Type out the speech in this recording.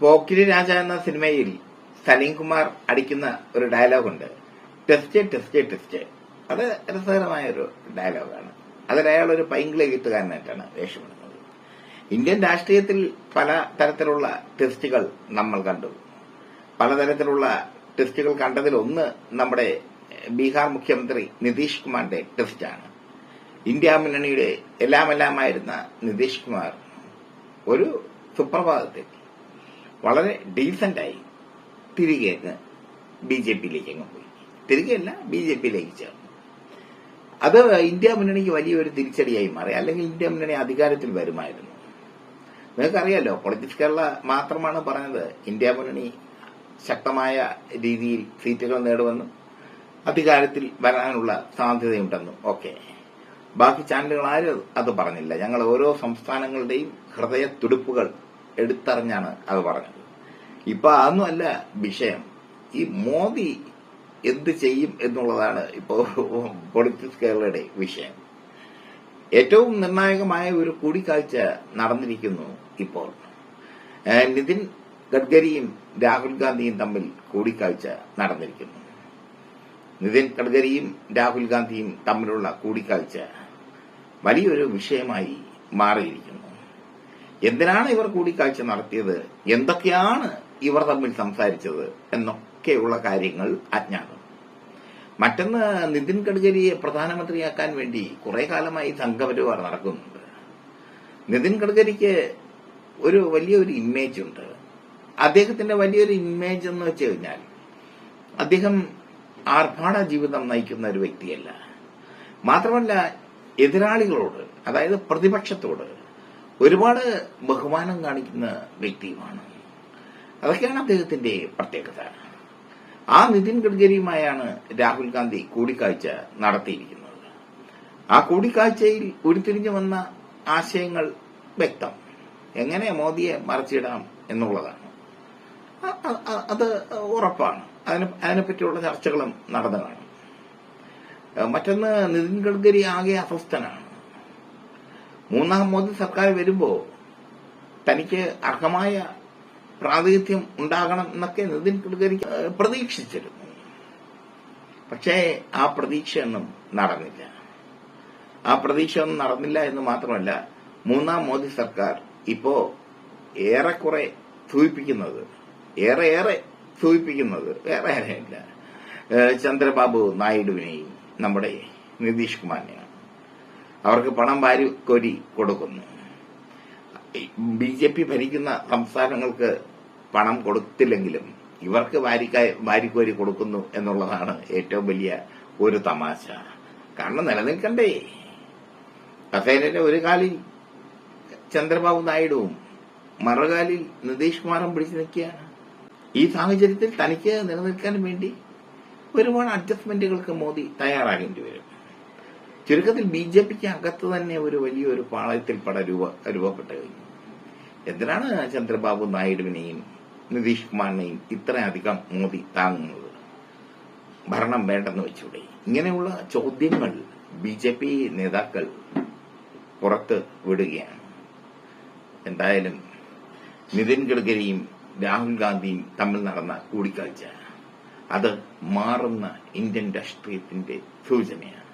പോക്കിരി രാജ എന്ന സിനിമയിൽ സലീം കുമാർ അടിക്കുന്ന ഒരു ഡയലോഗുണ്ട്. Test test test. അത് രസകരമായ ഒരു ഡയലോഗാണ്. അതിൽ അയാൾ ഒരു പൈങ്കിളി ഗീട്ടുകാരനായിട്ടാണ് വേഷമിടുന്നത്. ഇന്ത്യൻ രാഷ്ട്രീയത്തിൽ പല തരത്തിലുള്ള ടെസ്റ്റുകൾ നമ്മൾ കണ്ടു. പലതരത്തിലുള്ള ടെസ്റ്റുകൾ കണ്ടതിൽ ഒന്ന് നമ്മുടെ ബീഹാർ മുഖ്യമന്ത്രി നിതീഷ് കുമാറിന്റെ ടെസ്റ്റാണ്. ഇന്ത്യ മുന്നണിയുടെ എല്ലാമെല്ലാമായിരുന്ന നിതീഷ് കുമാർ ഒരു സുപ്രഭാതത്തിൽ വളരെ ഡീസന്റായി തിരികെ ബി ജെ പിയിലേക്ക് അങ്ങ് പോയി തിരികെയല്ല ബി ജെ പിയിലേക്ക് ചേർന്നു. അത് ഇന്ത്യ മുന്നണിക്ക് വലിയൊരു തിരിച്ചടിയായി മാറി. അല്ലെങ്കിൽ ഇന്ത്യ മുന്നണി അധികാരത്തിൽ വരുമായിരുന്നു. നിങ്ങൾക്കറിയാലോ പൊളിറ്റിക്സ് കേരള മാത്രമാണ് പറഞ്ഞത് ഇന്ത്യ മുന്നണി ശക്തമായ രീതിയിൽ സീറ്റുകൾ നേടുമെന്നും അധികാരത്തിൽ വരാനുള്ള സാധ്യതയുണ്ടെന്നും ഒക്കെ. ബാക്കി ചാനലുകൾ ആരും അത് പറഞ്ഞില്ല. ഞങ്ങൾ ഓരോ സംസ്ഥാനങ്ങളുടെയും ഹൃദയ തുടിപ്പുകൾ എടുത്തറിഞ്ഞാണ് അത് പറഞ്ഞത്. ഇപ്പൊ അതൊന്നുമല്ല വിഷയം. ഈ മോദി എന്ത് ചെയ്യും എന്നുള്ളതാണ് ഇപ്പോ പൊളിറ്റിക്സ് കേരളയുടെ വിഷയം. ഏറ്റവും നിർണായകമായ ഒരു കൂടിക്കാഴ്ച നടന്നിരിക്കുന്നു ഇപ്പോൾ. നിതിൻ ഗഡ്കരിയും രാഹുൽ ഗാന്ധിയും തമ്മിൽ കൂടിക്കാഴ്ച നടന്നിരിക്കുന്നു. നിതിൻ ഗഡ്കരിയും രാഹുൽ ഗാന്ധിയും തമ്മിലുള്ള കൂടിക്കാഴ്ച വലിയൊരു വിഷയമായി മാറിയിരിക്കുന്നു. എന്തിനാണ് ഇവർ കൂടിക്കാഴ്ച നടത്തിയത്? എന്തൊക്കെയാണ് ഇവർ തമ്മിൽ സംസാരിച്ചത്? എന്നൊക്കെയുള്ള കാര്യങ്ങൾ അജ്ഞാതം. മറ്റൊന്ന് നിതിൻ ഗഡ്കരിയെ പ്രധാനമന്ത്രിയാക്കാൻ വേണ്ടി കുറെ കാലമായി സംഘപരിവാർ നടക്കുന്നുണ്ട്. നിതിൻ ഗഡ്കരിക്ക് ഒരു വലിയൊരു ഇമേജ് ഉണ്ട്. അദ്ദേഹത്തിന്റെ വലിയൊരു ഇമേജ് എന്ന് വെച്ച് കഴിഞ്ഞാൽ അദ്ദേഹം ആർഭാട ജീവിതം നയിക്കുന്ന ഒരു വ്യക്തിയല്ല. മാത്രമല്ല എതിരാളികളോട് അതായത് പ്രതിപക്ഷത്തോട് ഒരുപാട് ബഹുമാനം കാണിക്കുന്ന വ്യക്തിയുമാണ്. അതൊക്കെയാണ് അദ്ദേഹത്തിന്റെ പ്രത്യേകത. ആ നിതിൻ ഗഡ്കരിയുമായാണ് രാഹുൽ ഗാന്ധി കൂടിക്കാഴ്ച നടത്തിയിരിക്കുന്നത്. ആ കൂടിക്കാഴ്ചയിൽ ഉരുത്തിരിഞ്ഞു വന്ന ആശയങ്ങൾ വ്യക്തം. എങ്ങനെ മോദിയെ മറച്ചിടാം എന്നുള്ളതാണ്. അത് ഉറപ്പാണ്. അതിനെ അതിനെപ്പറ്റിയുള്ള ചർച്ചകളും നടന്നു മറ്റൊന്ന് നിതിൻ ഗഡ്കരി ആകെ അസ്വസ്ഥനാണ്. മൂന്നാം മോദി സർക്കാർ വരുമ്പോ തനിക്ക് അർഹമായ പ്രാതിനിധ്യം ഉണ്ടാകണം എന്നൊക്കെ നിതിൻ ഗഡ്കരി പ്രതീക്ഷിച്ചിരുന്നു. പക്ഷേ ആ പ്രതീക്ഷയൊന്നും നടന്നില്ല. ആ പ്രതീക്ഷയൊന്നും നടന്നില്ല എന്ന് മാത്രമല്ല മൂന്നാം മോദി സർക്കാർ ഇപ്പോ ഏറെക്കുറെ സൂചിപ്പിക്കുന്നത് ഏറെ ഏറെ സൂചിപ്പിക്കുന്നത് വേറെ ഇല്ല ചന്ദ്രബാബു നായിഡുവിനെയും നമ്മുടെ നിതീഷ് കുമാറിനെയാണ്. അവർക്ക് പണം വാരി കോരി കൊടുക്കുന്നു. ബി ജെ പി ഭരിക്കുന്ന സംസ്ഥാനങ്ങൾക്ക് പണം കൊടുത്തില്ലെങ്കിലും ഇവർക്ക് വാരിക്കോരി കൊടുക്കുന്നു എന്നുള്ളതാണ് ഏറ്റവും വലിയ ഒരു തമാശ. കാരണം നിലനിൽക്കണ്ടേ. കസേരയുടെ ഒരു കാലിൽ ചന്ദ്രബാബു നായിഡുവും മറുകാലിൽ നിതീഷ് കുമാറും പിടിച്ചു നിൽക്കുകയാണ് ഈ സാഹചര്യത്തിൽ തനിക്ക് നിലനിൽക്കാൻ വേണ്ടി ഒരുപാട് അഡ്ജസ്റ്റ്മെന്റുകൾക്ക് മോദി തയ്യാറാകേണ്ടി വരും. ചുരുക്കത്തിൽ ബി ജെ പിക്ക് അകത്ത് തന്നെ ഒരു വലിയൊരു പാളയത്തിൽ പട രൂപ രൂപപ്പെട്ടു കഴിഞ്ഞു. എന്തിനാണ് ചന്ദ്രബാബു നായിഡുവിനെയും നിതീഷ് കുമാറിനെയും ഇത്രയധികം മോദി താങ്ങുന്നത്? ഭരണം വേണ്ടെന്ന് വെച്ചൂടെ. ഇങ്ങനെയുള്ള ചോദ്യങ്ങൾ ബി ജെ പി നേതാക്കൾ പുറത്ത് വിടുകയാണ്. എന്തായാലും നിതിൻ ഗഡ്കരിയും രാഹുൽ ഗാന്ധിയും തമ്മിൽ നടന്ന കൂടിക്കാഴ്ച അത് മാറുന്ന ഇന്ത്യൻ രാഷ്ട്രീയത്തിന്റെ സൂചനയാണ്.